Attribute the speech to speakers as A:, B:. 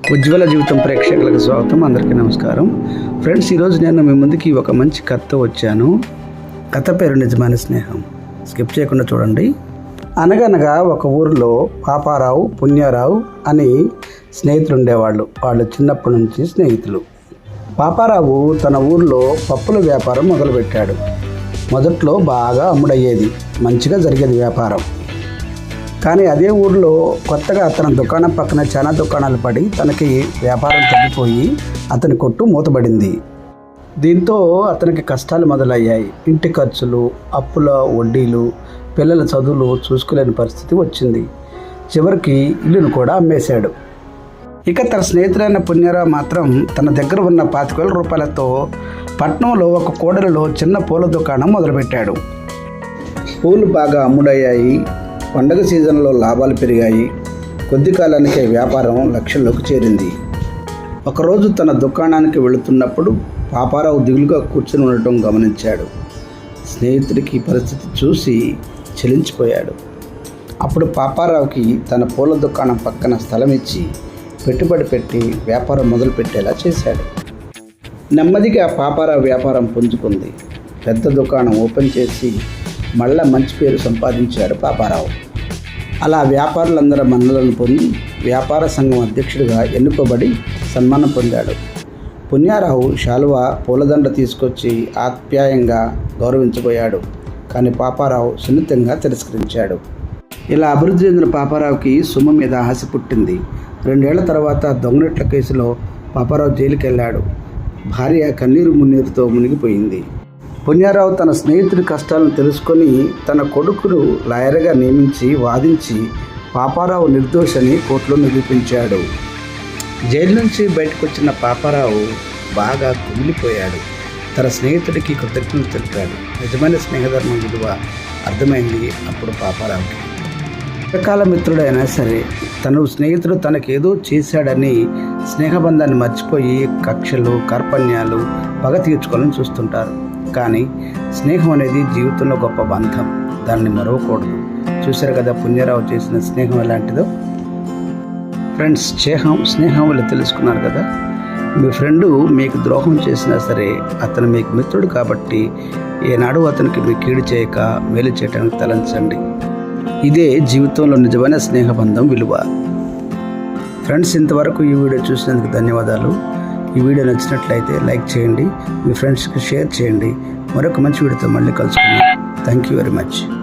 A: ఉజ్వల జీవితం ప్రేక్షకులకు స్వాగతం అందరికీ నమస్కారం. ఫ్రెండ్స్ ఈరోజు నేను మీ ముందుకి ఒక మంచి కథ వచ్చాను. కథ పేరు నిజమైన స్నేహం. స్కిప్ చేయకుండా చూడండి. అనగనగా ఒక ఊరిలో పాపారావు పుణ్యారావు అని స్నేహితులు ఉండేవాళ్ళు వాళ్ళు చిన్నప్పటి నుంచి స్నేహితులు. పాపారావు తన ఊర్లో పప్పుల వ్యాపారం మొదలుపెట్టాడు. మొదట్లో బాగా అమ్ముడయ్యేది. మంచిగా జరిగేది వ్యాపారం. కానీ అదే ఊర్లో కొత్తగా అతని దుకాణం పక్కన చాలా దుకాణాలు పడి తనకి వ్యాపారం తగ్గిపోయి అతని కొట్టు మూతబడింది. దీంతో అతనికి కష్టాలు మొదలయ్యాయి. ఇంటి ఖర్చులు అప్పుల వడ్డీలు పిల్లల చదువులు చూసుకోలేని పరిస్థితి వచ్చింది. చివరికి ఇల్లును కూడా అమ్మేశాడు. ఇక తన స్నేహితులైన పుణ్యరావు మాత్రం తన దగ్గర ఉన్న పాతికేల రూపాయలతో పట్నంలో ఒక కోడలిలో చిన్న పూల దుకాణం మొదలుపెట్టాడు. పూలు బాగా అమ్ముడయ్యాయి. పండగ సీజన్లో లాభాలు పెరిగాయి. కొద్ది కాలానికే వ్యాపారం లక్షల్లోకి చేరింది. ఒకరోజు తన దుకాణానికి వెళుతున్నప్పుడు పాపారావు దిగులుగా కూర్చుని ఉండటం గమనించాడు. స్నేహితుడికి పరిస్థితి చూసి చెలించిపోయాడు. అప్పుడు పాపారావుకి తన పూల దుకాణం పక్కన స్థలం ఇచ్చి పెట్టుబడి పెట్టి వ్యాపారం మొదలుపెట్టేలా చేశాడు. నెమ్మదిగా పాపారావు వ్యాపారం పుంజుకుంది. పెద్ద దుకాణం ఓపెన్ చేసి మళ్ళా మంచి పేరు సంపాదించాడు పాపారావు. అలా వ్యాపారులందరి మన్నలను పొంది వ్యాపార సంఘం అధ్యక్షుడిగా ఎన్నుకోబడి సన్మానం పొందాడు. పుణ్యారావు శాలువ పూలదండ తీసుకొచ్చి ఆప్యాయంగా గౌరవించబోయాడు. కానీ పాపారావు సున్నితంగా తిరస్కరించాడు. ఇలా అభివృద్ధి చెందిన పాపారావుకి సుమ మీద ఆశ పుట్టింది. రెండేళ్ళ తర్వాత దొంగనెట్ల కేసులో పాపారావు జైలుకెళ్ళాడు భార్య కన్నీరు మున్నీరుతో మునిగిపోయింది. పుణ్యారావు తన స్నేహితుడి కష్టాలను తెలుసుకొని తన కొడుకును లాయర్గా నియమించి వాదించి పాపారావు నిర్దోషని కోర్టులో నిరూపించాడు. జైలు నుంచి బయటకు వచ్చిన పాపారావు బాగా కుమిలిపోయాడు. తన స్నేహితుడికి కృతజ్ఞతలు తెలిపాడు నిజమైన స్నేహధర్మం విలువ అర్థమైంది అప్పుడు పాపారావుకి. చిరకాల మిత్రుడైనా సరే తన స్నేహితుడు తనకేదో చేశాడని స్నేహబంధాన్ని మర్చిపోయి కక్షలు కార్పణ్యాలు పగ తీర్చుకోవాలని చూస్తుంటారు. కానీ స్నేహం అనేది జీవితంలో గొప్ప బంధం. దాన్ని మరవకూడదు. చూశారు కదా పుణ్యరావు చేసిన స్నేహం ఎలాంటిదో? ఫ్రెండ్స్ స్నేహం స్నేహం వాళ్ళు తెలుసుకున్నారు కదా? మీ ఫ్రెండు మీకు ద్రోహం చేసినా సరే అతను మీకు మిత్రుడు కాబట్టి ఏనాడు అతనికి మీ కీడు చేయక మేలు చేయడానికి తలంచండి. ఇదే జీవితంలో నిజమైన స్నేహబంధం విలువ. ఫ్రెండ్స్ ఇంతవరకు ఈ వీడియో చూసినందుకు ధన్యవాదాలు. ఈ వీడియో నచ్చినట్లయితే లైక్ చేయండి మీ ఫ్రెండ్స్కి షేర్ చేయండి. మరొక మంచి వీడియోతో మళ్ళీ కలుసుకుందాం. Thank you very much